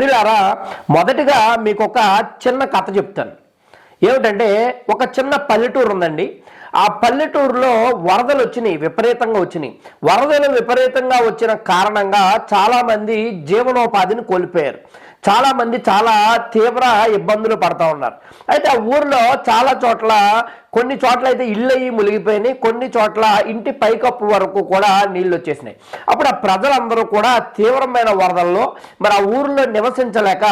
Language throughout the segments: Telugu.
ప్రియులారా మొదటిగా మీకు ఒక చిన్న కథ చెప్తాను. ఏమిటంటే ఒక చిన్న పల్లెటూరు ఉందండి ఆ పల్లెటూరులో వరదలు వచ్చినాయి విపరీతంగా వచ్చినాయి. వరదలు విపరీతంగా వచ్చిన కారణంగా చాలామంది జీవనోపాధిని కోల్పోయారు. చాలామంది చాలా తీవ్ర ఇబ్బందులు పడతా ఉన్నారు. అయితే ఆ ఊర్లో చాలా చోట్ల కొన్ని చోట్ల అయితే ఇళ్ళు అయ్యి మునిగిపోయినాయి కొన్ని చోట్ల ఇంటి పైకప్పు వరకు కూడా నీళ్ళు వచ్చేసినాయి అప్పుడు ఆ ప్రజలందరూ కూడా తీవ్రమైన వరదల్లో మరి ఆ ఊరిలో నివసించలేక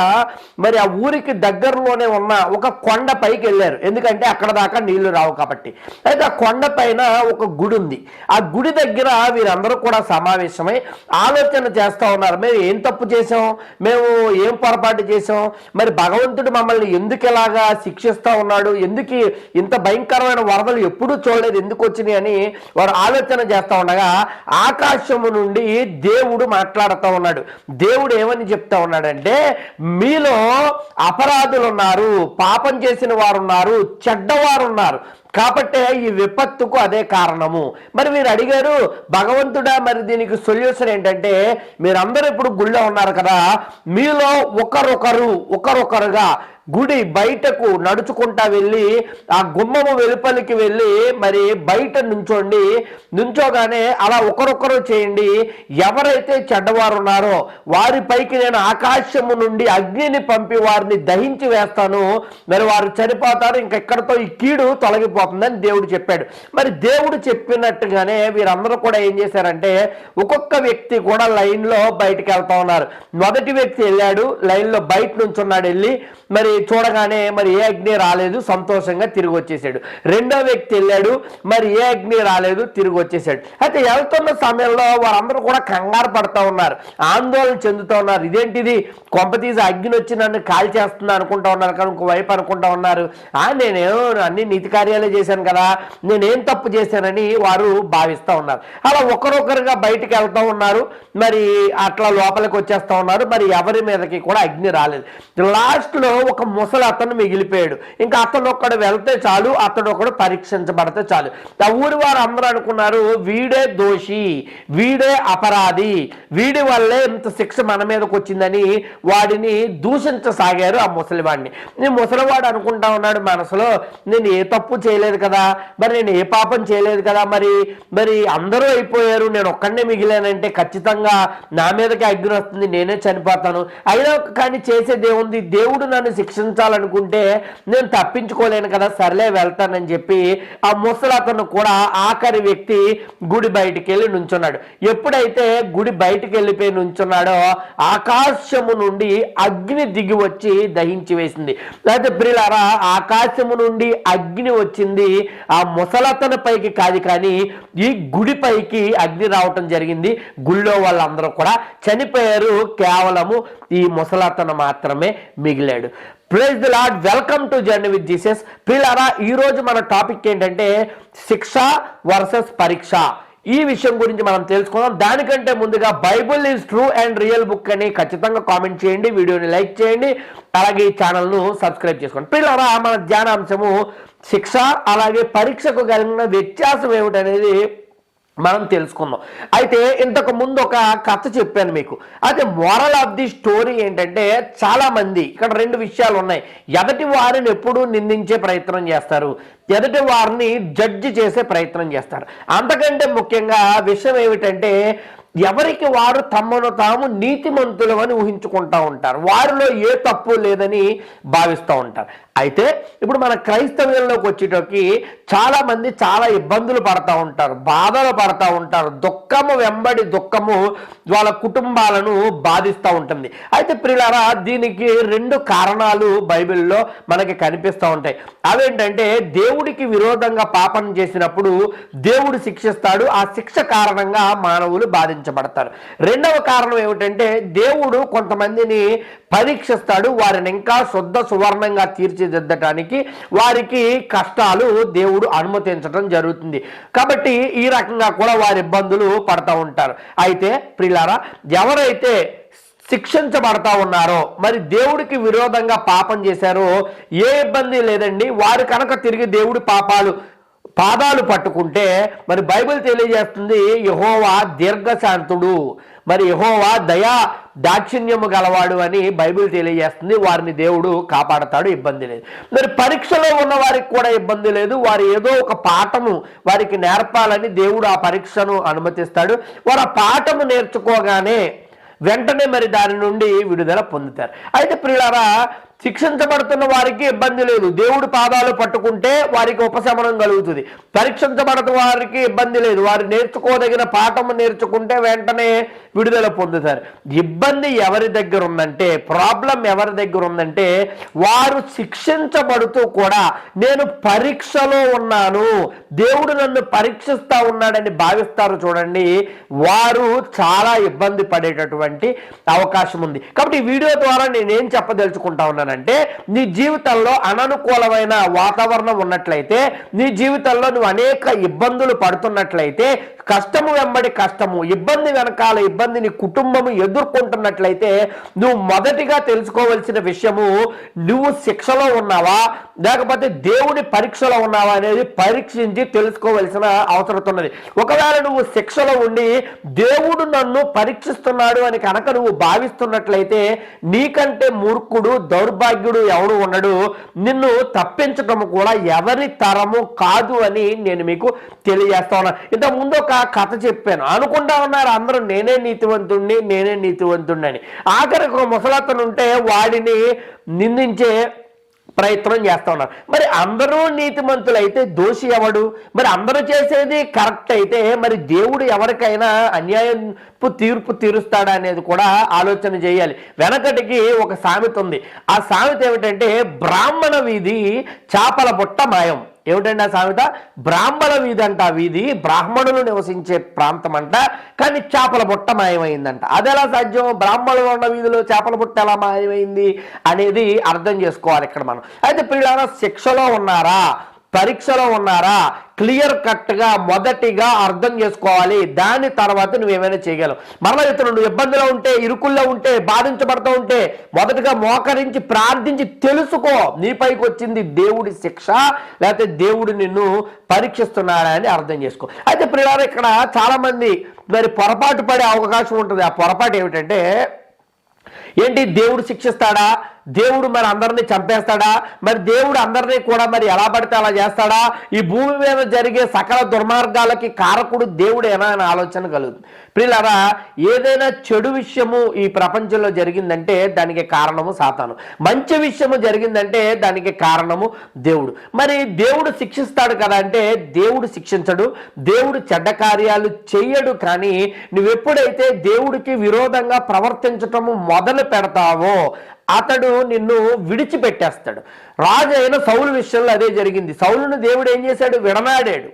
మరి ఆ ఊరికి దగ్గరలోనే ఉన్న ఒక కొండ పైకి వెళ్ళారు ఎందుకంటే అక్కడ దాకా నీళ్ళు రావు కాబట్టి. అయితే ఆ కొండ పైన ఒక గుడి ఉంది. ఆ గుడి దగ్గర వీరందరూ కూడా సమావేశమై ఆలోచన చేస్తూ ఉన్నారు. మేము ఏం తప్పు చేసాం మేము ఏం పొరపాటు చేసాం మరి భగవంతుడు మమ్మల్ని ఎందుకు ఇలాగా శిక్షిస్తూ ఉన్నాడు? ఎందుకు ఇంత భయం భయంకరమైన వరదలు ఎప్పుడూ చూడలేదు ఎందుకు వచ్చినాయి అని వారు ఆలోచన చేస్తా ఉండగా ఆకాశము నుండి దేవుడు మాట్లాడుతూ ఉన్నాడు. దేవుడు ఏమని చెప్తా ఉన్నాడంటే మీలో అపరాధులు ఉన్నారు పాపం చేసిన వారు ఉన్నారు చెడ్డవారు ఉన్నారు కాబట్టే ఈ విపత్తుకు అదే కారణము. మరి మీరు అడిగారు భగవంతుడా మరి దీనికి సొల్యూషన్ ఏంటంటే మీరందరూ ఇప్పుడు గుళ్ళో ఉన్నారు కదా మీలో ఒకరొకరు ఒకరొకరుగా గుడి బయటకు నడుచుకుంటా వెళ్ళి ఆ గుమ్మము వెలుపలికి వెళ్ళి మరి బయట నుంచోండి నుంచోగానే అలా ఒకరొకరు చేయండి. ఎవరైతే చెడ్డవారు ఉన్నారో వారిపైకి నేను ఆకాశము నుండి అగ్నిని పంపి వారిని దహించి వేస్తాను. మరి వారు చనిపోతారు ఇంకెక్కడితో ఈ కీడు తొలగిపోతుందని దేవుడు చెప్పాడు. మరి దేవుడు చెప్పినట్టుగానే వీరందరూ కూడా ఏం చేశారంటే ఒక్కొక్క వ్యక్తి కూడా లైన్లో బయటకు వెళ్తా ఉన్నారు. మొదటి వ్యక్తి వెళ్ళాడు లైన్లో బయట నుంచి ఉన్నాడు వెళ్ళి మరి చూడగానే మరి ఏ అగ్ని రాలేదు సంతోషంగా తిరిగి వచ్చేసాడు. రెండో వ్యక్తి వెళ్ళాడు మరి ఏ అగ్ని రాలేదు తిరిగి వచ్చేసాడు. అయితే వెళ్తున్న సమయంలో వారందరూ కూడా కంగారు పడతా ఉన్నారు ఆందోళన చెందుతూ ఉన్నారు. ఇదేంటిది? కొంపతీసి అగ్ని వచ్చి నన్ను కాల్ చేస్తుంది అనుకుంటా ఉన్నారు కానీ ఇంకోవైపు అనుకుంటా ఉన్నారు. ఆ నేనేమో అన్ని నీతి కార్యాలు చేశాను కదా నేనేం తప్పు చేశానని వారు భావిస్తూ ఉన్నారు. అలా ఒకరొకరుగా బయటికి వెళ్తూ ఉన్నారు మరి అట్లా లోపలికి వచ్చేస్తా ఉన్నారు మరి ఎవరి మీదకి కూడా అగ్ని రాలేదు. లాస్ట్లో ఒక ముసలి అతను మిగిలిపోయాడు. ఇంకా అతను ఒక్కడు వెళ్తే చాలు అతడు ఒకడు పరీక్షించబడితే చాలు. ఆ ఊరి వారు అందరూ అనుకున్నారు వీడే దోషి వీడే అపరాధి వీడి వల్లే ఇంత శిక్ష మన మీదకి వచ్చిందని వాడిని దూషించసాగారు ఆ ముసలివాడిని. ఈ ముసలివాడు అనుకుంటా ఉన్నాడు మనసులో నేను ఏ తప్పు చేయలేదు కదా? మరి నేను ఏ పాపం చేయలేదు కదా? మరి మరి అందరూ అయిపోయారు నేను ఒక్కడనే మిగిలానంటే ఖచ్చితంగా నా మీదకి అగ్ని వస్తుంది నేనే చనిపోతాను. అయినా కానీ చేసేది ఏముంది దేవుడు నన్ను శిక్షించాలనుకుంటే నేను తప్పించుకోలేను కదా సర్లే వెళ్తానని చెప్పి ఆ ముసలతను కూడా ఆఖరి వ్యక్తి గుడి బయటికి వెళ్ళి నుంచున్నాడు. ఎప్పుడైతే గుడి బయటికి వెళ్ళిపోయి నుంచున్నాడో ఆకాశము నుండి అగ్ని దిగి వచ్చి దహించి వేసింది. లేకపోతే ప్రిలారా ఆకాశము నుండి అగ్ని వచ్చింది. ఆ ముసలతన పైకి కాదు కానీ ఈ గుడి పైకి అగ్ని రావటం జరిగింది. గుళ్ళో వాళ్ళందరూ కూడా చనిపోయారు. కేవలము ఈ ముసలతను మాత్రమే మిగిలాడు. Praise the lord welcome to journey with Jesus ప్రియులారా ఈ రోజు మన టాపిక్ ఏంటంటే శిక్ష వర్సెస్ పరీక్ష. ఈ విషయం గురించి మనం తెలుసుకుందాం. దానికంటే ముందుగా Bible is true and real book అని ఖచ్చితంగా కామెంట్ చేయండి వీడియోని లైక్ చేయండి అలాగే ఈ ఛానల్ను సబ్స్క్రైబ్ చేసుకోండి. పిల్లరా మన ధ్యానాంశము శిక్ష అలాగే పరీక్షకు కలిగిన వ్యత్యాసం ఏమిటనేది మనం తెలుసుకుందాం. అయితే ఇంతకు ముందు ఒక కథ చెప్పాను మీకు. అయితే మోరల్ ఆఫ్ ది స్టోరీ ఏంటంటే చాలా మంది ఇక్కడ రెండు విషయాలు ఉన్నాయి. ఎదటి వారిని ఎప్పుడూ నిందించే ప్రయత్నం చేస్తారు? ఎదటి వారిని జడ్జి చేసే ప్రయత్నం చేస్తారు? అంతకంటే ముఖ్యంగా విషయం ఏమిటంటే ఎవరికి వారు తమను తాము నీతిమంతులు అని ఊహించుకుంటా ఉంటారు. వారిలో ఏ తప్పు లేదని భావిస్తూ ఉంటారు. అయితే ఇప్పుడు మన క్రైస్తవ్యంలోకి వచ్చేటోకి చాలా మంది చాలా ఇబ్బందులు పడతా ఉంటారు బాధలు పడతా ఉంటారు దుఃఖము వెంబడి దుఃఖము వాళ్ళ కుటుంబాలను బాధిస్తూ ఉంటుంది. అయితే ప్రిలారా దీనికి రెండు కారణాలు బైబిల్లో మనకి కనిపిస్తూ ఉంటాయి. అవేంటంటే దేవుడికి విరోధంగా పాపం చేసినప్పుడు దేవుడు శిక్షిస్తాడు ఆ శిక్ష కారణంగా మానవులు బాధించారు బాధించబడతారు రెండవ కారణం ఏమిటంటే దేవుడు కొంతమందిని పరీక్షిస్తాడు వారిని ఇంకా శుద్ధ సువర్ణంగా తీర్చిదిద్దటానికి వారికి కష్టాలు దేవుడు అనుమతించడం జరుగుతుంది. కాబట్టి ఈ రకంగా కూడా వారి ఇబ్బందులు పడతా ఉంటారు. అయితే ప్రిలారా ఎవరైతే శిక్షించబడతా ఉన్నారో మరి దేవుడికి విరోధంగా పాపం చేశారో ఏ ఇబ్బంది లేదండి. వారు కనుక తిరిగి దేవుడి పాపాలు పాదాలు పట్టుకుంటే మరి బైబిల్ తెలియజేస్తుంది యహోవా దీర్ఘశాంతుడు. మరి యహోవా దయా దాక్షిణ్యము గలవాడు అని బైబిల్ తెలియజేస్తుంది. వారిని దేవుడు కాపాడతాడు ఇబ్బంది లేదు. మరి పరీక్షలో ఉన్న వారికి కూడా ఇబ్బంది లేదు. వారు ఏదో ఒక పాఠము వారికి నేర్పాలని దేవుడు ఆ పరీక్షను అనుమతిస్తాడు. వారు ఆ పాఠము నేర్చుకోగానే వెంటనే మరి దాని నుండి విడుదల పొందుతారు. అయితే ప్రియులారా శిక్షించబడుతున్న వారికి ఇబ్బంది లేదు. దేవుడు పాదాలు పట్టుకుంటే వారికి ఉపశమనం కలుగుతుంది. పరీక్షించబడుతున్న వారికి ఇబ్బంది లేదు. వారు నేర్చుకోదగిన పాఠము నేర్చుకుంటే వెంటనే విడుదల పొందుతారు. ఇబ్బంది ఎవరి దగ్గర ఉందంటే ప్రాబ్లం ఎవరి దగ్గర ఉందంటే వారు శిక్షించబడుతూ కూడా నేను పరీక్షలో ఉన్నాను. దేవుడు నన్ను పరీక్షిస్తా ఉన్నాడని భావిస్తారు చూడండి. వారు చాలా ఇబ్బంది పడేటటువంటి అవకాశం ఉంది. కాబట్టి ఈ వీడియో ద్వారా నేనేం చెప్పదలుచుకుంటా ఉన్నాను చెప్తున్నానంటే నీ జీవితంలో అననుకూలమైన వాతావరణం ఉన్నట్లయితే నీ జీవితంలో నువ్వు అనేక ఇబ్బందులు పడుతున్నట్లయితే కష్టము వెంబడి కష్టము ఇబ్బంది వెనకాల ఇబ్బందిని కుటుంబము ఎదుర్కొంటున్నట్లయితే నువ్వు మొదటిగా తెలుసుకోవలసిన విషయము నువ్వు శిక్షలో ఉన్నావా? లేకపోతే దేవుడి పరీక్షలో ఉన్నావా అనేది పరీక్షించి తెలుసుకోవలసిన అవసరం ఉన్నది. ఒకవేళ నువ్వు శిక్షలో ఉండి దేవుడు నన్ను పరీక్షిస్తున్నాడు అని కనుక నువ్వు భావిస్తున్నట్లయితే నీకంటే మూర్ఖుడు దౌర్భాగ్యుడు ఎవడు ఉండడు. నిన్ను తప్పించటము కూడా ఎవరి తరము కాదు అని నేను మీకు తెలియజేస్తా ఉన్నా. ఇంత ముందు ఒక కథ చెప్పాను. అనుకుంటా ఉన్నారు అందరూ నేనే నీతివంతుణ్ణి నేనే నీతివంతుణ్ణి అని ఆఖరికి ఒక ముసలతను ఉంటే వాడిని నిందించే ప్రయత్నం చేస్తూ ఉన్నారు. మరి అందరూ నీతిమంతులు అయితే దోషి ఎవడు? మరి అందరూ చేసేది కరెక్ట్ అయితే మరి దేవుడు ఎవరికైనా అన్యాయం తీర్పు తీరుస్తాడా అనేది కూడా ఆలోచన చేయాలి. వెనకటికి ఒక సామెత ఉంది. ఆ సామెత ఏమిటంటే బ్రాహ్మణ వీధి చేపల బుట్ట మాయం. ఏమిటండి ఆ సామెత? బ్రాహ్మణ వీధి అంట వీధి బ్రాహ్మణులు నివసించే ప్రాంతం అంట కానీ చేపల బుట్ట మాయమైందంట. అది ఎలా సాధ్యం? బ్రాహ్మణులు ఉన్న వీధిలో చేపల బుట్ట ఎలా మాయమైంది అనేది అర్థం చేసుకోవాలి ఇక్కడ మనం. అయితే పిల్లల శిక్షలో ఉన్నారా? పరీక్షలో ఉన్నారా? క్లియర్ కట్గా మొదటిగా అర్థం చేసుకోవాలి. దాని తర్వాత నువ్వు ఏమైనా చేయగలవు. మరలా ఇతను నువ్వు ఇబ్బందిలో ఉంటే ఇరుకుల్లో ఉంటే బాధించబడుతూ ఉంటే మొదటగా మోకరించి ప్రార్థించి తెలుసుకో. నీపైకి వచ్చింది దేవుడి శిక్ష లేకపోతే దేవుడు నిన్ను పరీక్షిస్తున్నాడా అని అర్థం చేసుకో. అయితే ప్రియారు ఇక్కడ చాలా మంది మరి పొరపాటు పడే అవకాశం ఉంటుంది. ఆ పొరపాటు ఏమిటంటే ఏంటి? దేవుడు శిక్షిస్తాడా? దేవుడు మరి అందరినీ చంపేస్తాడా? మరి దేవుడు అందరినీ కూడా మరి ఎలా పడితే అలా చేస్తాడా? ఈ భూమి మీద జరిగే సకల దుర్మార్గాలకి కారకుడు దేవుడేనా అనే ఆలోచన కలుగుతుంది. ప్రియులరా ఏదైనా చెడు విషయము ఈ ప్రపంచంలో జరిగిందంటే దానికి కారణము సాతాను. మంచి విషయము జరిగిందంటే దానికి కారణము దేవుడు. మరి దేవుడు శిక్షిస్తాడు కదా అంటే దేవుడు శిక్షించడు దేవుడు చెడ్డ కార్యాలు చెయ్యడు కానీ నువ్వెప్పుడైతే దేవుడికి విరోధంగా ప్రవర్తించటము మొదలు పెడతావో అతడు నిన్ను విడిచిపెట్టేస్తాడు. రాజు అయిన సౌలు విషయంలో అదే జరిగింది. సౌలును దేవుడు ఏం చేశాడు? విడనాడాడు.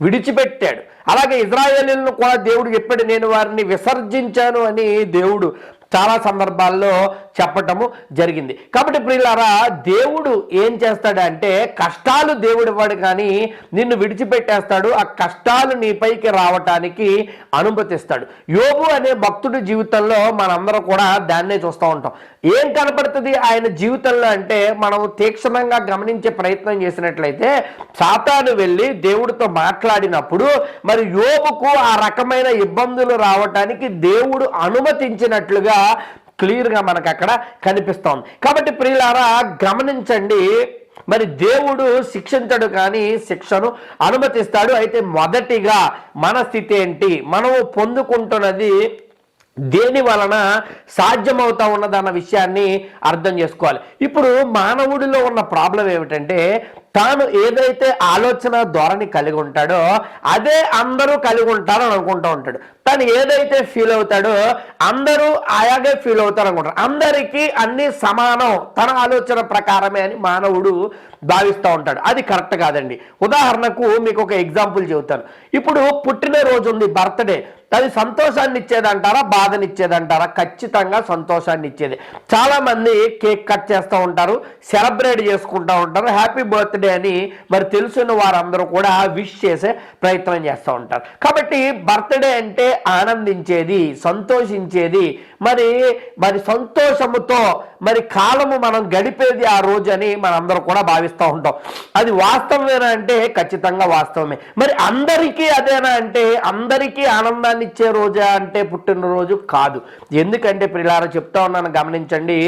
విడిచిపెట్టాడు. అలాగే ఇజ్రాయేలీలను కూడా దేవుడు చెప్పాడు నేను వారిని విసర్జించాను అని దేవుడు చాలా సందర్భాల్లో చెప్పటము జరిగింది. కాబట్టి ప్రియులారా దేవుడు ఏం చేస్తాడంటే కష్టాలు దేవుడు ఇవ్వడు కానీ నిన్ను విడిచిపెట్టేస్తాడు ఆ కష్టాలు నీపైకి రావటానికి అనుమతిస్తాడు. యోగు అనే భక్తుడి జీవితంలో మనందరం కూడా దాన్నే చూస్తూ ఉంటాం. ఏం కనపడుతుంది ఆయన జీవితంలో అంటే మనం తీక్షణంగా గమనించే ప్రయత్నం చేసినట్లయితే సాతాను వెళ్ళి దేవుడితో మాట్లాడినప్పుడు మరి యోగుకు ఆ రకమైన ఇబ్బందులు రావటానికి దేవుడు అనుమతించినట్లుగా క్లియర్గా మనకు అక్కడ కనిపిస్తోంది. కాబట్టి ప్రియులారా గమనించండి. మరి దేవుడు శిక్షించడు కానీ శిక్షను అనుమతిస్తాడు. అయితే మొదటిగా మన స్థితి ఏంటి? మనము పొందుకుంటున్నది దేని వలన సాధ్యమవుతా ఉన్నదన్న విషయాన్ని అర్థం చేసుకోవాలి. ఇప్పుడు మానవుడిలో ఉన్న ప్రాబ్లం ఏమిటంటే తాను ఏదైతే ఆలోచన ధోరణి కలిగి ఉంటాడో అదే అందరూ కలిగి ఉంటారని అనుకుంటూ ఉంటాడు. తను ఏదైతే ఫీల్ అవుతాడో అందరూ అలాగే ఫీల్ అవుతారు అనుకుంటారు. అందరికీ అన్ని సమానం తన ఆలోచన ప్రకారమే అని మానవుడు భావిస్తూ ఉంటాడు. అది కరెక్ట్ కాదండి. ఉదాహరణకు మీకు ఒక ఎగ్జాంపుల్ చెబుతాను. ఇప్పుడు పుట్టినరోజు ఉంది బర్త్డే. అది సంతోషాన్ని ఇచ్చేదంటారా బాధనిచ్చేదంటారా? ఖచ్చితంగా సంతోషాన్ని ఇచ్చేది. చాలా మంది కేక్ కట్ చేస్తూ ఉంటారు సెలబ్రేట్ చేసుకుంటూ ఉంటారు హ్యాపీ బర్త్డే బర్త్డే అని మరి తెలుసున్న వారందరూ కూడా విష్ చేసే ప్రయత్నం చేస్తూ ఉంటారు. కాబట్టి బర్త్డే అంటే ఆనందించేది సంతోషించేది. మరి మరి సంతోషముతో మరి కాలము మనం గడిపేది ఆ రోజు అని మనందరూ కూడా భావిస్తూ ఉంటాం. అది వాస్తవమేనా అంటే ఖచ్చితంగా వాస్తవమే. మరి అందరికీ అదేనా అంటే అందరికీ ఆనందాన్ని ఇచ్చే రోజా అంటే పుట్టినరోజు కాదు. ఎందుకంటే పిల్లారా చెప్తా ఉన్నాను గమనించండి.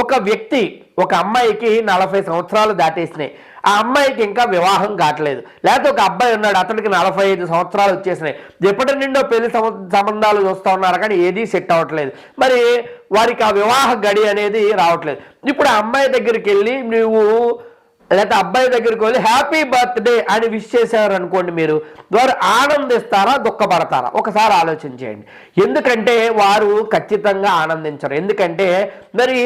ఒక వ్యక్తి ఒక అమ్మాయికి నలభై సంవత్సరాలు దాటేసినాయి. ఆ అమ్మాయికి ఇంకా వివాహం కావట్లేదు. లేకపోతే ఒక అబ్బాయి ఉన్నాడు అతనికి నలభై ఐదు సంవత్సరాలు వచ్చేసినాయి. ఎప్పటి నుండో పెళ్ళి సంబంధాలు చూస్తూ ఉన్నారు కానీ ఏదీ సెట్ అవ్వట్లేదు. మరి వారికి ఆ వివాహ గడి అనేది రావట్లేదు. ఇప్పుడు ఆ అమ్మాయి దగ్గరికి వెళ్ళి నువ్వు లేకపోతే అబ్బాయి దగ్గరికి వెళ్ళి హ్యాపీ బర్త్డే అని విష్ చేశారు అనుకోండి మీరు వారు ఆనందిస్తారా దుఃఖపడతారా? ఒకసారి ఆలోచన చేయండి. ఎందుకంటే వారు ఖచ్చితంగా ఆనందించరు. ఎందుకంటే మరి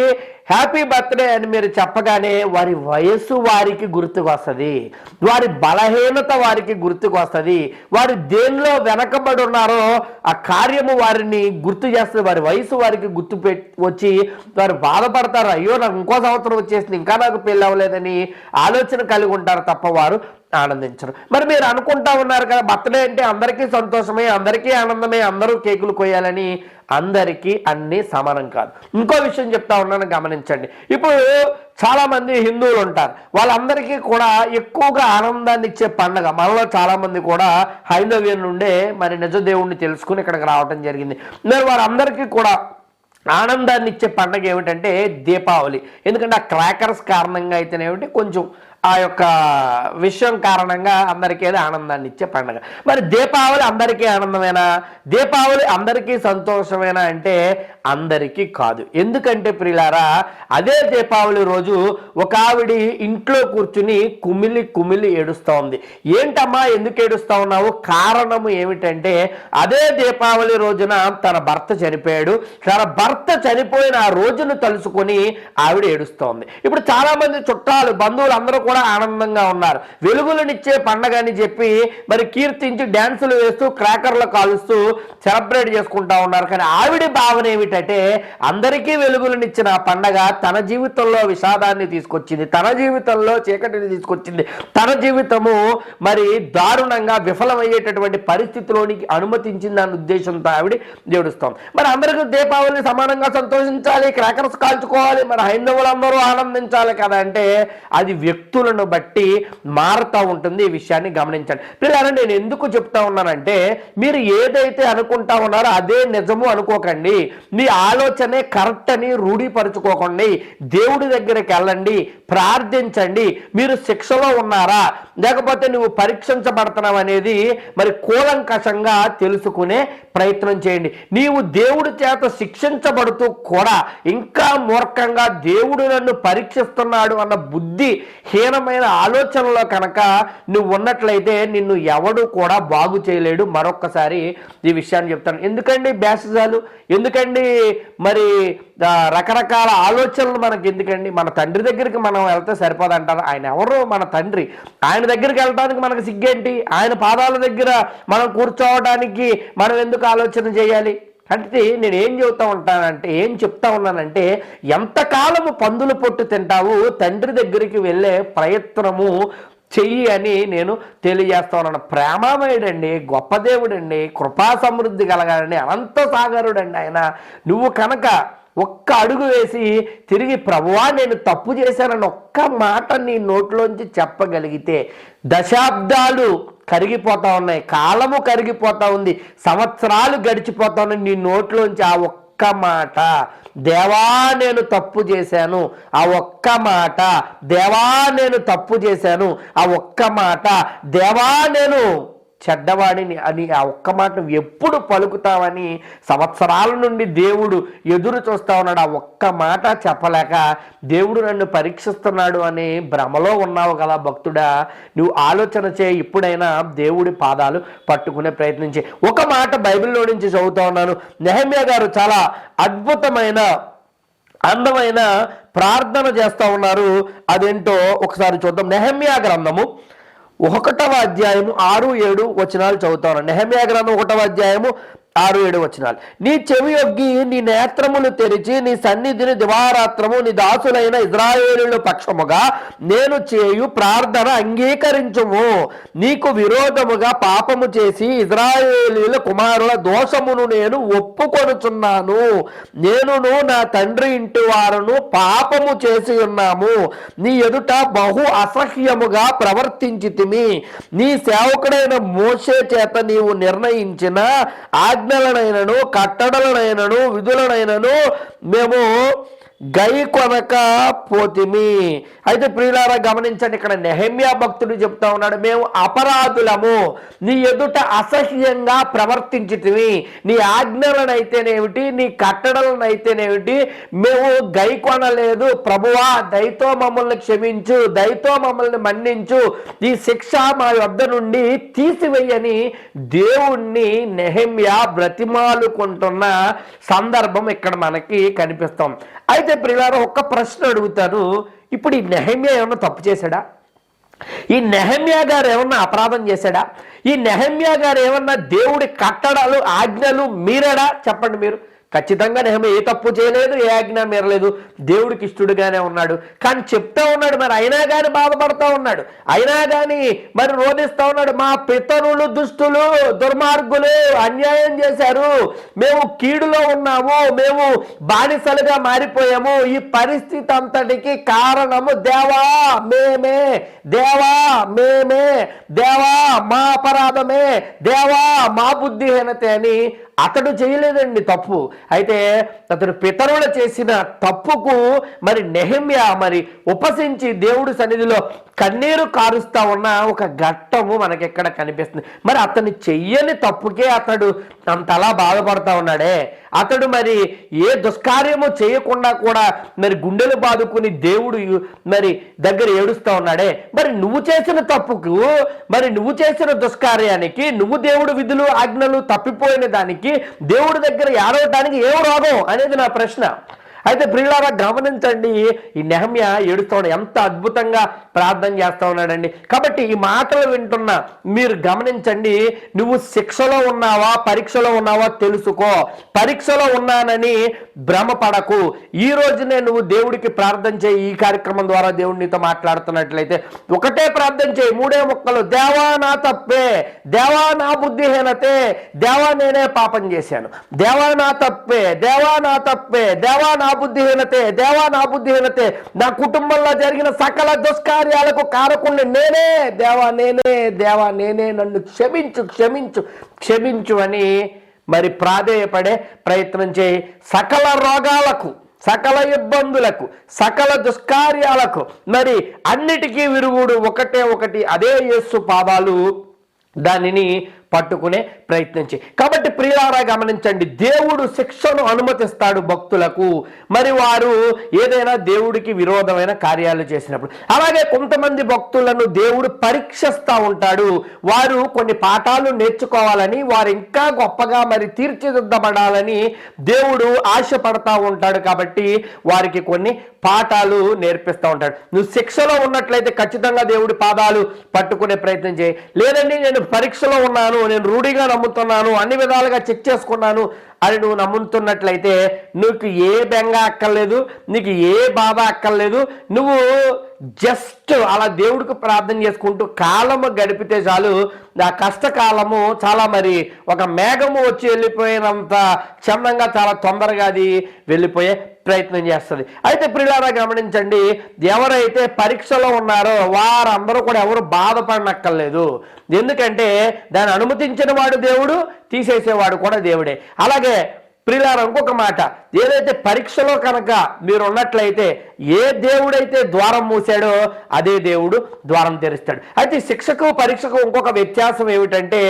హ్యాపీ బర్త్డే అని మీరు చెప్పగానే వారి వయస్సు వారికి గుర్తుకు వస్తుంది వారి బలహీనత వారికి గుర్తుకు వస్తుంది వారు దేనిలో వెనకబడి ఉన్నారో ఆ కార్యము వారిని గుర్తు చేస్తుంది. వారి వయసు వారికి గుర్తు పెట్ వచ్చి వారు బాధపడతారు. అయ్యో నాకు ఇంకో సంవత్సరం వచ్చేసింది. ఇంకా నాకు పెళ్ళి అవ్వలేదని ఆలోచన కలిగి ఉంటారు తప్ప వారు ఆనందించరు. మరి మీరు అనుకుంటా ఉన్నారు కదా బర్త్డే అంటే అందరికీ సంతోషమే అందరికీ ఆనందమే అందరూ కేకులు కొయ్యాలని అందరికీ అన్నీ సమానం కాదు. ఇంకో విషయం చెప్తా ఉన్నాను గమనించండి. ఇప్పుడు చాలా మంది హిందువులు ఉంటారు. వాళ్ళందరికీ కూడా ఎక్కువగా ఆనందాన్ని ఇచ్చే పండగ మనలో చాలా మంది కూడా హైందవ్యం నుండే మరి నిజ దేవుణ్ణి తెలుసుకుని ఇక్కడికి రావటం జరిగింది. మరి వారందరికీ కూడా ఆనందాన్ని ఇచ్చే పండగ ఏమిటంటే దీపావళి. ఎందుకంటే ఆ క్రాకర్స్ కారణంగా అయితేనేమిటి? కొంచెం ఆ యొక్క విషయం కారణంగా అందరికీ అది ఆనందాన్ని ఇచ్చే పండగ. మరి దీపావళి అందరికీ ఆనందమేనా? దీపావళి అందరికీ సంతోషమేనా అంటే అందరికీ కాదు. ఎందుకంటే ప్రియులారా అదే దీపావళి రోజు ఒక ఆవిడి ఇంట్లో కూర్చుని కుమిలి కుమిలి ఏడుస్తూ ఉంది ఏంటమ్మా ఎందుకు ఏడుస్తా ఉన్నావు? కారణము ఏమిటంటే అదే దీపావళి రోజున తన భర్త చనిపోయాడు. తన భర్త చనిపోయిన ఆ రోజును తలుసుకొని ఆవిడ ఏడుస్తోంది. ఇప్పుడు చాలామంది చుట్టాలు బంధువులు అందరూ కూడా ఆనందంగా ఉన్నారు. వెలుగులనిచ్చే పండగ అని చెప్పి మరి కీర్తించి డ్యాన్సులు వేస్తూ క్రాకర్లు కాలుస్తూ సెలబ్రేట్ చేసుకుంటా ఉన్నారు. కానీ ఆవిడ భావన ఏమిటంటే అందరికీ వెలుగులనిచ్చిన ఆ పండగ తన జీవితంలో విషాదాన్ని తీసుకొచ్చింది తన జీవితంలో చీకటిని తీసుకొచ్చింది. తన జీవితము మరి దారుణంగా విఫలమయ్యేటటువంటి పరిస్థితిలోనికి అనుమతించింది అన్న ఉద్దేశంతో ఆవిడ ఏడుస్తాం. మరి అందరికీ దీపావళిని సమానంగా సంతోషించాలి క్రాకర్స్ కాల్చుకోవాలి మరి హైందవులందరూ ఆనందించాలి కదా అంటే అది ఋతువులను బట్టి మారుతూ ఉంటుంది. ఈ విషయాన్ని గమనించండి. పిల్లలు నేను ఎందుకు చెప్తా ఉన్నానంటే మీరు ఏదైతే అనుకుంటా ఉన్నారో అదే నిజము అనుకోకండి. మీ ఆలోచనే కరెక్ట్ అని రూఢీపరచుకోకండి. దేవుడి దగ్గరికి వెళ్ళండి. ప్రార్థించండి. మీరు శిక్షలో ఉన్నారా? లేకపోతే నువ్వు పరీక్షించబడుతున్నావు అనేది మరి కూలంకషంగా తెలుసుకునే ప్రయత్నం చేయండి. నీవు దేవుడి చేత శిక్షించబడుతూ కూడా ఇంకా మూర్ఖంగా దేవుడు నన్ను పరీక్షిస్తున్నాడు అన్న బుద్ధి హీనమైన ఆలోచనలో కనుక నువ్వు ఉన్నట్లయితే నిన్ను ఎవడు కూడా బాగు చేయలేడు. మరొక్కసారి ఈ విషయాన్ని చెప్తాను. ఎందుకండి బ్యాసజాలు? ఎందుకండి మరి రకరకాల ఆలోచనలు మనకి ఎందుకండి? మన తండ్రి దగ్గరికి మనం వెళ్తే సరిపోదంటారు. ఆయన ఎవరు మన తండ్రి. ఆయన దగ్గరికి వెళ్ళడానికి మనకు సిగ్గేంటి? ఆయన పాదాల దగ్గర మనం కూర్చోవడానికి మనం ఎందుకు ఆలోచన చేయాలి? అంటే నేను ఏం చెబుతా ఉంటానంటే ఏం చెప్తా ఉన్నానంటే ఎంతకాలము పందులు పొట్టు తింటావు తండ్రి దగ్గరికి వెళ్ళే ప్రయత్నము చెయ్యి అని నేను తెలియజేస్తా ఉన్నాను. ప్రేమామయుడండి గొప్ప దేవుడండి కృపా సమృద్ధి కలగాలండి అనంత సాగరుడండి ఆయన. నువ్వు కనుక ఒక్క అడుగు వేసి తిరిగి ప్రభువా నేను తప్పు చేశానని ఒక్క మాట నీ నోట్లోంచి చెప్పగలిగితే దశాబ్దాలు కరిగిపోతా ఉన్నాయి. కాలము కరిగిపోతా ఉంది. సంవత్సరాలు గడిచిపోతా ఉన్నాయి. నీ నోట్లోంచి ఆ ఒక్క మాట దేవా నేను తప్పు చేశాను. ఆ ఒక్క మాట దేవా నేను తప్పు చేశాను. ఆ ఒక్క మాట దేవా నేను చెడ్డవాడిని అని ఆ ఒక్క మాట ఎప్పుడు పలుకుతావని సంవత్సరాల నుండి దేవుడు ఎదురు చూస్తా ఉన్నాడు. ఆ ఒక్క మాట చెప్పలేక దేవుడు నన్ను పరీక్షిస్తున్నాడు అని భ్రమలో ఉన్నావు కదా భక్తుడా. నువ్వు ఆలోచన చేయి ఇప్పుడైనా దేవుడి పాదాలు పట్టుకునే ప్రయత్నించి ఒక మాట బైబిల్లో నుంచి చదువుతా ఉన్నాను. నెహమ్య గారు చాలా అద్భుతమైన అందమైన ప్రార్థన చేస్తూ ఉన్నారు. అదేంటో ఒకసారి చూద్దాం. నెహమ్యా గ్రంథము ఒకటవ అధ్యాయము ఆరు ఏడు వచనాలు చదువుతాను. నెహమ్యా గ్రంథం ఒకటవ అధ్యాయము ఆరు ఏడు వచనాలు. నీ చెవి యొగ్గి నీ నేత్రములు తెరిచి నీ సన్నిధిని దివారాత్రము నీ దాసులైన ఇజ్రాయేలుల పక్షముగా నేను చేయు ప్రార్థన అంగీకరించుము. నీకు విరోధముగా పాపము చేసి ఇజ్రాయేలీల కుమారుల దోషమును నేను ఒప్పుకొనుచున్నాను. నేనును నా తండ్రి ఇంటి వారును పాపము చేసి ఉన్నాము. నీ ఎదుట బహు అసహ్యముగా ప్రవర్తించితిమి. నీ సేవకుడైన మోసే చేత నీవు నిర్ణయించిన ఆజ్ఞలనైనను కట్టడలనైనను విధులనైనను మేము గై కొనక పోతిమి. అయితే ప్రియులారా గమనించండి ఇక్కడ నెహమ్యా భక్తుడు చెప్తా ఉన్నాడు మేము అపరాధులము. నీ ఎదుట అసహ్యంగా ప్రవర్తించితివి నీ ఆజ్ఞలనైతేనేమిటి? నీ కట్టడలనైతేనేమిటి? మేము గై కొనలేదు. ప్రభువా దయతో మమ్మల్ని క్షమించు. దయతో మమ్మల్ని మన్నించు. ఈ శిక్ష మా వద్ద నుండి తీసివేయని దేవుణ్ణి నెహమ్యా బ్రతిమాలుకుంటున్న సందర్భం ఇక్కడ మనకి కనిపిస్తాం. అయితే ప్రియులారా ఒక్క ప్రశ్న అడుగుతాను. ఇప్పుడు ఈ నెహమ్యా ఏమన్నా తప్పు చేశాడా? ఈ నెహమ్యా గారు ఏమన్నా అపరాధం చేశాడా? ఈ నెహమ్యా గారు ఏమన్నా దేవుడి కట్టడాలు ఆజ్ఞలు మీరడా? చెప్పండి మీరు. ఖచ్చితంగా నెహమ్య ఏ తప్పు చేయలేదు ఏ ఆజ్ఞ మీరలేదు. దేవుడికి ఇష్టడుగానే ఉన్నాడు. కానీ చెప్తా ఉన్నాడు మరి అయినా కానీ బాధపడతా ఉన్నాడు. అయినా కానీ మరి రోధిస్తా ఉన్నాడు. మా పితరులు దుష్టులు దుర్మార్గులు అన్యాయం చేశారు. మేము కీడులో ఉన్నాము. మేము బానిసలుగా మారిపోయాము. ఈ పరిస్థితి అంతటికి కారణము దేవా మేమే. దేవా మేమే. దేవా మా అపరాధమే. దేవా మా బుద్ధిహీనతే అని అతడు చేయలేదండి తప్పు. అయితే అతడు పితరులు చేసిన తప్పుకు మరి నెహమ్య మరి ఉపసించి దేవుడి సన్నిధిలో కన్నీరు కారుస్తా ఉన్న ఒక ఘట్టము మనకి ఎక్కడ కనిపిస్తుంది? మరి అతను చెయ్యని తప్పుకే అతడు అంతలా బాధపడతా ఉన్నాడే. అతడు మరి ఏ దుష్కార్యము చేయకుండా కూడా మరి గుండెలు బాదుకుని దేవుడు మరి దగ్గర ఏడుస్తా ఉన్నాడే. మరి నువ్వు చేసిన తప్పుకు మరి నువ్వు చేసిన దుష్కార్యానికి నువ్వు దేవుడు విధులు ఆజ్ఞలు తప్పిపోయిన దానికి దేవుడి దగ్గర ఏడవటానికి ఏం రోగం అనేది నా ప్రశ్న. అయితే ప్రియులారా గమనించండి ఈ నెహమ్య ఏడుస్తాడు ఎంత అద్భుతంగా ప్రార్థన చేస్తా ఉన్నాడండి. కాబట్టి ఈ మాటలు వింటున్న మీరు గమనించండి నువ్వు శిక్షలో ఉన్నావా పరీక్షలో ఉన్నావా తెలుసుకో. పరీక్షలో ఉన్నానని భ్రమపడకు. ఈ రోజునే నువ్వు దేవుడికి ప్రార్థన చేయి. ఈ కార్యక్రమం ద్వారా దేవుడు నీతో మాట్లాడుతున్నట్లయితే ఒకటే ప్రార్థన చేయి. మూడే ముక్కలు. దేవా నా తప్పే. దేవా నా బుద్ధిహీనతే. దేవా నేనే పాపం చేశాను. దేవా నా తప్పే. దేవా నా తప్పే. దేవా నా బుద్ధిహీనతే దేవా నా బుద్ధిహీనతే నా కుటుంబంలో జరిగిన సకల దుష్కార్యాలకు కారకుండా నేనే. దేవా నేనే దేవా నేనే నన్ను క్షమించు క్షమించు క్షమించు అని మరి ప్రాధేయపడే ప్రయత్నం చేయి. సకల రోగాలకు సకల ఇబ్బందులకు సకల దుష్కార్యాలకు మరి అన్నిటికీ విరుగుడు ఒకటే ఒకటి అదే యేసు పాదాలు. దానిని పట్టుకునే ప్రయత్నం చేయి. కాబట్టి ప్రియారా గమనించండి దేవుడు శిక్షను అనుమతిస్తాడు భక్తులకు. మరి వారు ఏదైనా దేవుడికి విరోధమైన కార్యాలు చేసినప్పుడు అలాగే కొంతమంది భక్తులను దేవుడు పరీక్షిస్తూ ఉంటాడు. వారు కొన్ని పాఠాలు నేర్చుకోవాలని వారు ఇంకా గొప్పగా మరి తీర్చిదిద్దబడాలని దేవుడు ఆశపడతా ఉంటాడు కాబట్టి వారికి కొన్ని పాఠాలు నేర్పిస్తూ ఉంటాడు. నువ్వు శిక్షలో ఉన్నట్లయితే ఖచ్చితంగా దేవుడి పాదాలు పట్టుకునే ప్రయత్నం చేయి. లేదండి నేను పరీక్షలో ఉన్నాను నేను రూఢిగా నమ్ముతున్నాను అన్ని విధాలుగా చెక్ చేసుకున్నాను అని నువ్వు నమ్ముతున్నట్లయితే నీకు ఏ బెంగ అక్కర్లేదు నీకు ఏ బాధ అక్కర్లేదు. నువ్వు జస్ట్ అలా దేవుడికి ప్రార్థన చేసుకుంటూ కాలము గడిపితే చాలు. ఆ కష్టకాలము చాలా మరి ఒక మేఘము వచ్చి వెళ్ళిపోయినంత చందంగా చాలా తొందరగా అది వెళ్ళిపోయే ప్రయత్నం చేస్తుంది. అయితే ప్రియులారా గమనించండి ఎవరైతే పరీక్షలో ఉన్నారో వారందరూ కూడా ఎవరు బాధపడనక్కర్లేదు. ఎందుకంటే దాన్ని అనుమతించిన వాడు దేవుడు తీసేసేవాడు కూడా దేవుడే. అలాగే ప్రియులారా ఇంకొక మాట. ఏదైతే పరీక్షలో కనుక మీరు ఉన్నట్లయితే ఏ దేవుడైతే ద్వారం మూసాడో అదే దేవుడు ద్వారం తెరుస్తాడు. అయితే శిక్షకు పరీక్షకు ఇంకొక వ్యత్యాసం ఏమిటంటే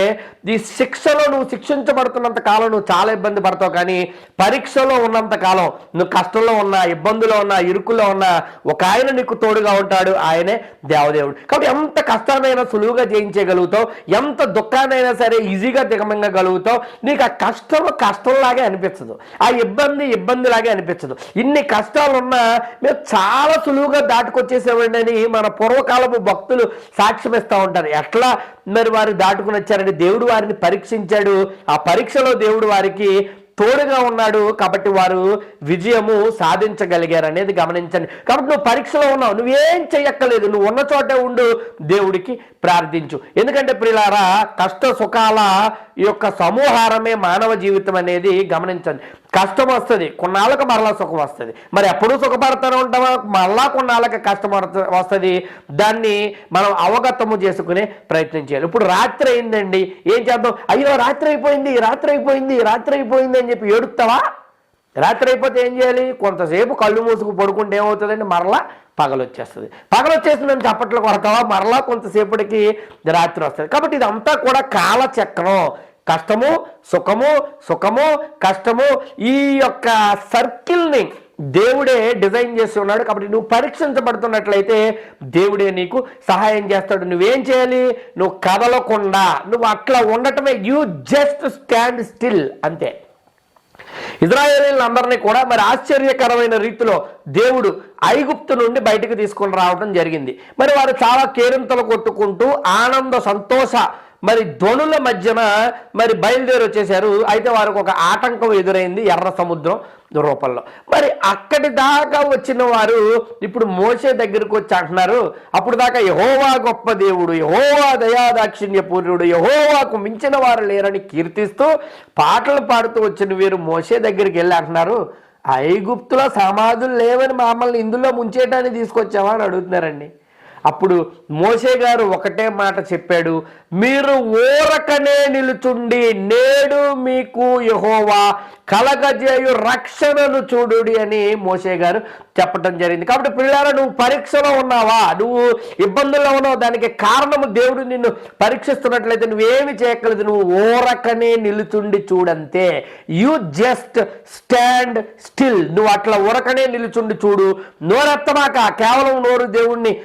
ఈ శిక్షలో నువ్వు శిక్షించబడుతున్నంత కాలం నువ్వు చాలా ఇబ్బంది పడతావు కానీ పరీక్షలో ఉన్నంత కాలం నువ్వు కష్టంలో ఉన్నా ఇబ్బందులో ఉన్నా ఇరుకులో ఉన్నా ఒక ఆయన నీకు తోడుగా ఉంటాడు ఆయనే దేవదేవుడు. కాబట్టి ఎంత కష్టాన్నైనా సులువుగా జయించగలుగుతావు ఎంత దుఃఖాన్నైనా సరే ఈజీగా దిగమంగగలుగుతావు నీకు ఆ కష్టం కష్టంలాగే అనిపించదు. ఆ ఇబ్బంది ఇబ్బందిలాగే అనిపించదు. ఇన్ని కష్టాలు ఉన్నా మేము చాలా సులువుగా దాటుకొచ్చేసేవాడిని అని మన పూర్వకాలపు భక్తులు సాక్ష్యం ఇస్తూ ఉంటారు. ఎట్లా మరి వారు దాటుకుని వచ్చారని దేవుడు వారిని పరీక్షించాడు. ఆ పరీక్షలో దేవుడు వారికి తోడుగా ఉన్నాడు కాబట్టి వారు విజయము సాధించగలిగారు అనేది గమనించండి. కాబట్టి నువ్వు పరీక్షలో ఉన్నావు. నువ్వేం చెయ్యక్కలేదు నువ్వు ఉన్న చోటే ఉండు. దేవుడికి ప్రార్థించు. ఎందుకంటే ప్రిలారా కష్ట సుఖాల యొక్క సమూహారమే మానవ జీవితం అనేది గమనించండి. కష్టం వస్తుంది. కొన్నాళ్ళకు మరలా సుఖం వస్తుంది. మరి ఎప్పుడూ సుఖపడతానే ఉంటామా? మళ్ళా కొన్నాళ్ళకి కష్టం వస్తుంది. దాన్ని మనం అవగతము చేసుకునే ప్రయత్నం చేయాలి. ఇప్పుడు రాత్రి అయిందండి. ఏం చేద్దాం? అయ్యో రాత్రి అయిపోయింది రాత్రి అయిపోయింది రాత్రి అయిపోయింది అని చెప్పి ఏడుస్తావా రాత్రి అయిపోతే ఏం చేయాలి? కొంతసేపు కళ్ళు మూసుకు పడుకుంటే ఏమవుతుందండి? మరలా పగలొచ్చేస్తుంది. వచ్చేస్తుంది చప్పట్లు కొడతావా? మరలా కొంతసేపటికి రాత్రి వస్తుంది. కాబట్టి ఇదంతా కూడా కాలచక్రం. కష్టము సుఖము సుఖము కష్టము ఈ యొక్క సర్కిల్ని దేవుడే డిజైన్ చేసి ఉన్నాడు కాబట్టి నువ్వు పరీక్షించబడుతున్నట్లయితే దేవుడే నీకు సహాయం చేస్తాడు. నువ్వేం చేయాలి? నువ్వు కదలకుండా నువ్వు అట్లా ఉండటమే. యూ జస్ట్ స్టాండ్ స్టిల్ అంతే. ఇజ్రాయేలీలందరినీ కూడా మరి ఆశ్చర్యకరమైన రీతిలో దేవుడు ఐగుప్తు నుండి బయటకు తీసుకొని రావడం జరిగింది. మరి వారు చాలా కేరింతలు కొట్టుకుంటూ ఆనంద సంతోష మరి ధ్వనుల మధ్యన మరి బయలుదేరి వచ్చేసారు అయితే వారికి ఒక ఆటంకం ఎదురైంది ఎర్ర సముద్రం రూపంలో. మరి అక్కడి దాకా వచ్చిన వారు ఇప్పుడు మోసే దగ్గరకు వచ్చి అంటున్నారు. అప్పుడు దాకా యహోవా గొప్ప దేవుడు యహోవా దయాదాక్షిణ్య పూర్ణుడు యహోవాకు మించిన వారు లేరని కీర్తిస్తూ పాటలు పాడుతూ వచ్చిన వీరు మోసే దగ్గరికి వెళ్ళి అంటున్నారు. ఐగుప్తుల సమాధులు లేవని మమ్మల్ని ఇందులో ముంచేయటానికి తీసుకొచ్చావా అని అడుగుతున్నారండి. అప్పుడు మోసే గారు ఒకటే మాట చెప్పాడు మీరు ఊరకనే నిలుచుండి నేడు మీకు యహోవా కలగజేయు రక్షణను చూడుడి అని మోసే గారు చెప్పటం జరిగింది. కాబట్టి పిల్లలు నువ్వు పరీక్షలో ఉన్నావా? నువ్వు ఇబ్బందుల్లో ఉన్నావు? దానికి కారణము దేవుడు నిన్ను పరీక్షిస్తున్నట్లయితే నువ్వేమి చేయగలదు నువ్వు ఊరకనే నిలుచుండి చూడంతే. You just stand still. నువ్వు అట్లా ఊరకనే నిలుచుండి చూడు. నోరెత్తమాక. కేవలం నోరు దేవుణ్ణి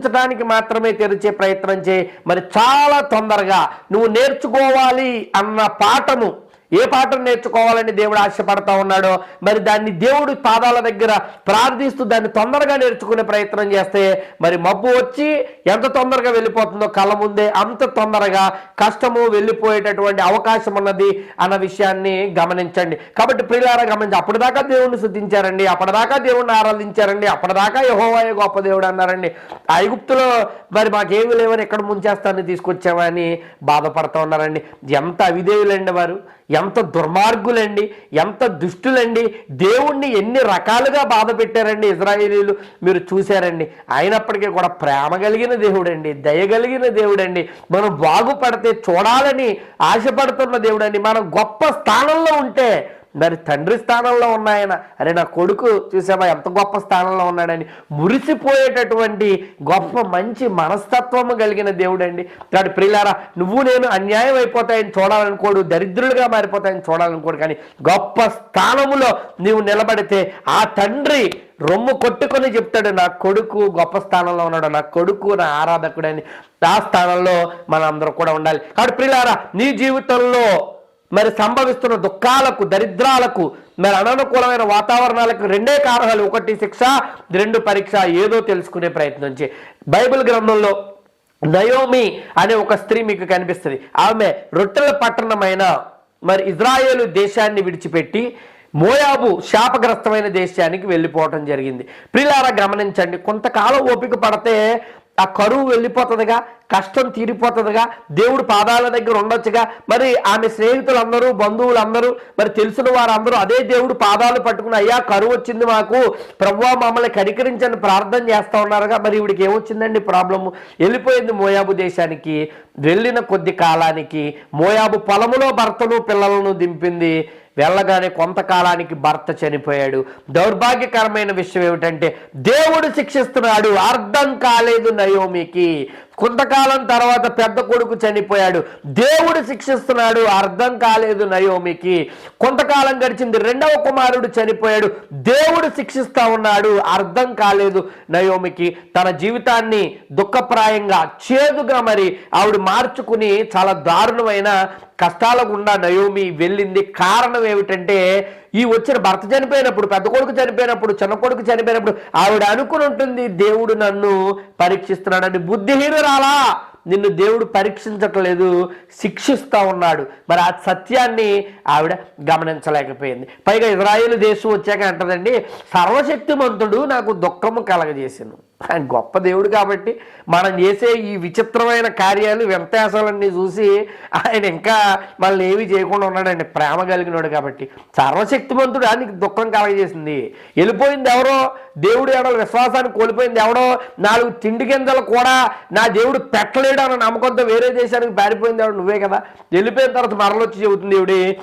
స్తుతించడానికి మాత్రమే తెరిచే ప్రయత్నం చేయి. మరి చాలా తొందరగా నువ్వు నేర్చుకోవాలి అన్న పాఠము ఏ పాఠం నేర్చుకోవాలని దేవుడు ఆశపడతా ఉన్నాడో మరి దాన్ని దేవుడు పాదాల దగ్గర ప్రార్థిస్తూ దాన్ని తొందరగా నేర్చుకునే ప్రయత్నం చేస్తే మరి మబ్బు వచ్చి ఎంత తొందరగా వెళ్ళిపోతుందో కళ్ళ ముందే అంత తొందరగా కష్టము వెళ్ళిపోయేటటువంటి అవకాశం ఉన్నది అన్న విషయాన్ని గమనించండి. కాబట్టి ప్రియులారా గమనించి అప్పటిదాకా దేవుణ్ణి శుద్ధించారండి అప్పటిదాకా దేవుణ్ణి ఆరాధించారండి అప్పటిదాకా యహోవాయే గొప్ప దేవుడు అన్నారండి. ఐగుప్తులో మరి మాకేమి లేవని ఎక్కడ ముంచేస్తానని తీసుకొచ్చామని బాధపడుతూ ఉన్నారండి. ఎంత అవిదేవులండి వారు. ఎంత దుర్మార్గులండి ఎంత దుష్టులండి దేవుణ్ణి ఎన్ని రకాలుగా బాధ పెట్టారండి ఇజ్రాయేలీలు. మీరు చూశారండి అయినప్పటికీ కూడా ప్రేమ కలిగిన దేవుడండి దయ కలిగిన దేవుడండి. మనం బాగుపడితే చూడాలని ఆశపడుతున్న దేవుడండి. మనం గొప్ప స్థానంలో ఉంటే మరి తండ్రి స్థానంలో ఉన్నాయన. అరే నా కొడుకు చూసావా ఎంత గొప్ప స్థానంలో ఉన్నాడని. మురిసిపోయేటటువంటి గొప్ప మంచి మనస్తత్వము కలిగిన దేవుడండి. కాబట్టి ప్రియులారా నువ్వు నేను అన్యాయం అయిపోతాయని చూడాలనుకోడు దరిద్రులుగా మారిపోతాయని చూడాలనుకోడు కానీ గొప్ప స్థానములో నీవు నిలబడితే ఆ తండ్రి రొమ్ము కొట్టుకొని చెప్తాడు నా కొడుకు గొప్ప స్థానంలో ఉన్నాడు నా కొడుకు నా ఆరాధకుడని. ఆ స్థానంలో మన అందరూ కూడా ఉండాలి. కాబట్టి ప్రియులారా నీ జీవితంలో మరి సంభవిస్తున్న దుఃఖాలకు దరిద్రాలకు మరి అననుకూలమైన వాతావరణాలకు రెండే కారణాలు. ఒకటి శిక్ష రెండు పరీక్ష ఏదో తెలుసుకునే ప్రయత్నం చేయి బైబిల్ గ్రంథంలో నయోమి అనే ఒక స్త్రీ మీకు కనిపిస్తుంది. ఆమె రొట్టెల పట్టణమైన మరి ఇజ్రాయేలు దేశాన్ని విడిచిపెట్టి మోయాబు శాపగ్రస్తమైన దేశానికి వెళ్ళిపోవటం జరిగింది. ప్రిలారా గమనించండి. కొంతకాలం ఓపిక పడితే ఆ కరువు వెళ్ళిపోతుందిగా కష్టం తీరిపోతుందిగా దేవుడు పాదాల దగ్గర ఉండొచ్చుగా. మరి ఆమె స్నేహితులందరూ బంధువులందరూ మరి తెలిసిన వారందరూ అదే దేవుడు పాదాలు పట్టుకుని అయ్యా కరువు వచ్చింది మాకు. ప్రభువా మమ్మల్ని కనికరించని ప్రార్థన చేస్తా ఉన్నారుగా. మరి ఇవిడికి ఏమొచ్చిందండి ప్రాబ్లము? వెళ్ళిపోయింది మోయాబు దేశానికి వెళ్ళిన కొద్ది కాలానికి మోయాబు పొలములో భర్తను పిల్లలను దింపింది. వెళ్ళగానే కొంతకాలానికి భర్త చనిపోయాడు. దౌర్భాగ్యకరమైన విషయం ఏమిటంటే దేవుడు శిక్షిస్తున్నాడు. అర్థం కాలేదు నయోమికి. కొంతకాలం తర్వాత పెద్ద కొడుకు చనిపోయాడు. దేవుడు శిక్షిస్తున్నాడు. అర్థం కాలేదు నయోమికి. కొంతకాలం గడిచింది. రెండవ కుమారుడు చనిపోయాడు. దేవుడు శిక్షిస్తా ఉన్నాడు. అర్థం కాలేదు నయోమికి. తన జీవితాన్ని దుఃఖప్రాయంగా చేదుగా మరి ఆవిడ మార్చుకుని చాలా దారుణమైన కష్టాల గుండా నయోమి వెళ్ళింది. కారణం ఏమిటంటే ఈ వచ్చిన భర్త చనిపోయినప్పుడు పెద్ద కొడుకు చనిపోయినప్పుడు చిన్న కొడుకు చనిపోయినప్పుడు ఆవిడ అనుకుని ఉంటుంది దేవుడు నన్ను పరీక్షిస్తున్నాడని బుద్ధిహీనురాలా. నిన్ను దేవుడు పరీక్షించట్లేదు శిక్షిస్తా ఉన్నాడు. మరి ఆ సత్యాన్ని ఆవిడ గమనించలేకపోయింది. పైగా ఇజ్రాయేల్ దేశం వచ్చాక అంటదండి సర్వశక్తిమంతుడు నాకు దుఃఖము కలగజేసాను. ఆయన గొప్ప దేవుడు కాబట్టి మనం చేసే ఈ విచిత్రమైన కార్యాలు వ్యత్యాసాలన్నీ చూసి ఆయన ఇంకా మనల్ని ఏమీ చేయకుండా ఉన్నాడండి. ప్రేమ కలిగినాడు కాబట్టి. సర్వశక్తిమంతుడు ఆయనకి దుఃఖం కలగజేసింది. వెళ్ళిపోయింది ఎవరో? దేవుడు ఎవడో విశ్వాసాన్ని కోల్పోయింది ఎవడో? నాలుగు తిండి గింజలు కూడా నా దేవుడు పెట్టలేడు అన్న నమ్మకంతో వేరే దేశానికి పారిపోయింది ఎవడు? నువ్వే కదా. వెళ్ళిపోయిన తర్వాత మరలొచ్చి చెబుతుంది దేవుడి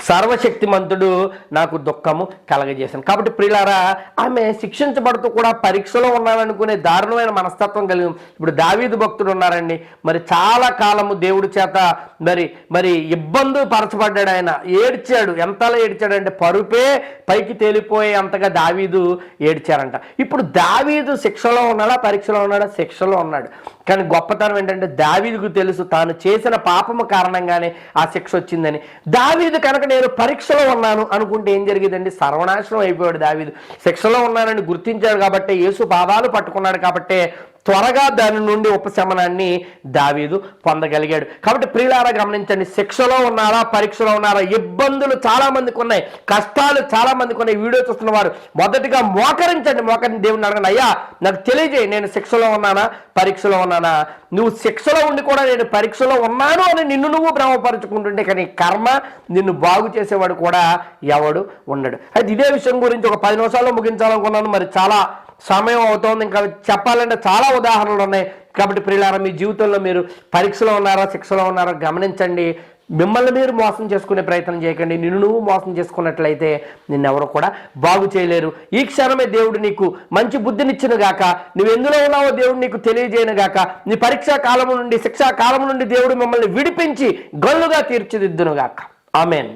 సర్వశక్తిమంతుడు నాకు దుఃఖము కలగజేశాను. కాబట్టి ప్రియులారా ఆమె శిక్షించబడుతూ కూడా పరీక్షలో ఉన్నాననుకునే దారుణమైన మనస్తత్వం కలిగి ఇప్పుడు దావీదు భక్తుడు ఉన్నారండి. మరి చాలా కాలము దేవుడి చేత మరి మరి ఇబ్బంది పరచబడ్డాడు ఆయన. ఏడ్చాడు. ఎంతలా ఏడ్చాడంటే పరుపే పైకి తేలిపోయే అంతగా దావీదు ఏడ్చారంట. ఇప్పుడు దావీదు శిక్షలో ఉన్నాడా పరీక్షలో ఉన్నాడా? శిక్షలో ఉన్నాడు. కానీ గొప్పతనం ఏంటంటే దావీదుకు తెలుసు తాను చేసిన పాపము కారణంగానే ఆ శిక్ష వచ్చిందని. దావీదు కనుక నేను పరీక్షలో ఉన్నాను అనుకుంటే ఏం జరిగిందండి? సర్వనాశనం అయిపోయాడు దావీదు. శిక్షలో ఉన్నానని గుర్తించాడు కాబట్టి యేసు పాదాలు పట్టుకున్నాడు కాబట్టే త్వరగా దాని నుండి ఉపశమనాన్ని దావీదు పొందగలిగాడు. కాబట్టి ప్రియులారా గమనించండి శిక్షలో ఉన్నారా పరీక్షలో ఉన్నారా ఇబ్బందులు చాలా మందికి ఉన్నాయి కష్టాలు చాలా మందికి ఉన్నాయి వీడియో చూస్తున్న వారు మొదటిగా మోకరించండి మోకరిని దేవుని అడగండి అయ్యా నాకు తెలియజేయి నేను శిక్షలో ఉన్నానా పరీక్షలో ఉన్నానా? నువ్వు శిక్షలో ఉండి కూడా నేను పరీక్షలో ఉన్నాను అని నిన్ను నువ్వు భ్రమపరుచుకుంటుంటే కానీ కర్మ నిన్ను బాగు చేసేవాడు కూడా ఎవడు ఉండడు. అయితే ఇదే విషయం గురించి ఒక పది నిమిషాల్లో ముగించాలనుకున్నాను మరి చాలా సమయం అవుతోంది. ఇంకా చెప్పాలంటే చాలా ఉదాహరణలు ఉన్నాయి. కాబట్టి ప్రియులారా మీ జీవితంలో మీరు పరీక్షలో ఉన్నారా శిక్షలో ఉన్నారా గమనించండి. మిమ్మల్ని మీరు మోసం చేసుకునే ప్రయత్నం చేయకండి. నిన్ను నువ్వు మోసం చేసుకున్నట్లయితే నిన్నెవరు కూడా బాగు చేయలేరు. ఈ క్షణమే దేవుడు నీకు మంచి బుద్ధినిచ్చును గాక. నువ్వు ఎందులో ఉన్నావో దేవుడు నీకు తెలియజేయను గాక. నీ పరీక్షా కాలము నుండి శిక్షా కాలము నుండి దేవుడు మిమ్మల్ని విడిపించి గల్లుగా తీర్చిదిద్దును గాక. ఆమెన్.